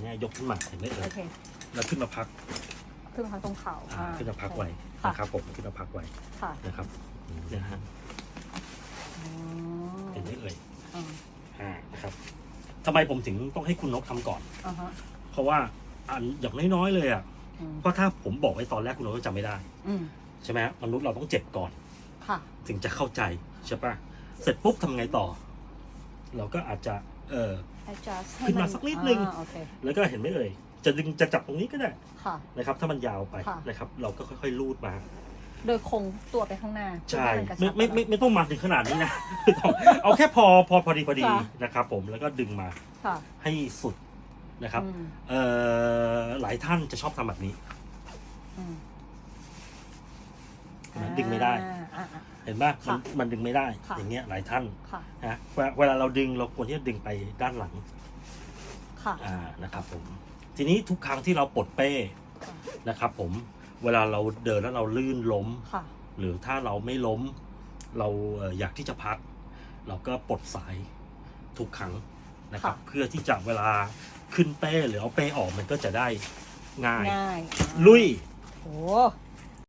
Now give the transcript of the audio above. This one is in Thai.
นเนี้ยยกขึ้นมาเห็นไหมเอ่โอยเคแล้วขึ้นมาพักขึ้นมาตรงเข่าอ่าอ่าขึ้นมาพักไว้ค่ะนะครับผมขึ้นมาพักไว้ค่ะนะครับเนี่ยฮะอ๋อเห็นไหมเอ่ยอ่าอ่านะครับทำไมผมถึงต้องให้คุณนกทำก่อน อ่าฮะเพราะว่าอันอย่างน้อยๆเลยอะอืมเพราะถ้าผมบอกไว้ตอนแรกคุณนกก็จำไม่ได้อืมใช่ไหมฮะมนุษย์เราต้องเจ็บก่อน ค่ะถึงจะเข้าใจใช่ปะเสร็จปุ๊บทำไงต่อ เราก็อาจจะ เออ adjust ให้ขึ้นมาสักนิดนึง อ่าโอเคแล้วก็เห็นไหมเอ่ย จะดึงจะจับตรงนี้ก็ได้ค่ะ นะครับ ถ้ามันยาวไปค่ะ นะครับ เราก็ค่อยๆลูดมา โดยคงตัวไปข้างหน้าใช่เพื่อไม่ให้นกระชับไม่ไม่ไม่ต้องมาถึงขนาดนี้นะ ไม่ต้องเอาแค่พอพอพอดีพอดีค่ะ นะครับผมแล้วก็ดึงมาค่ะให้สุดนะครับ อืมเอ่อหลายท่านจะชอบทำแบบนี้ อืมมันดึงไม่ได้ อ่า อ่าอ่า เห็นป่ะมันค่ะมันดึงไม่ได้ ค่ะ อย่างเงี้ยหลายท่านค่ะ นะเวลาเวลาเราดึงเราควรที่จะดึงไปด้านหลังค่ะ อ่านะครับผมทีนี้ทุกครั้งที่เราปลดเป้ค่ะ นะครับผมเวลาเราเดินแล้วเราลื่นล้ม ค่ะ หรือถ้าเราไม่ล้ม เราเอ่ออยากที่จะพัก เราก็ปลดสายทุกครั้งนะครับ ค่ะ เพื่อที่จะเวลาขึ้นเป้หรือเอาเป้ออกมันก็จะได้ง่าย ง่ายลุย โอ้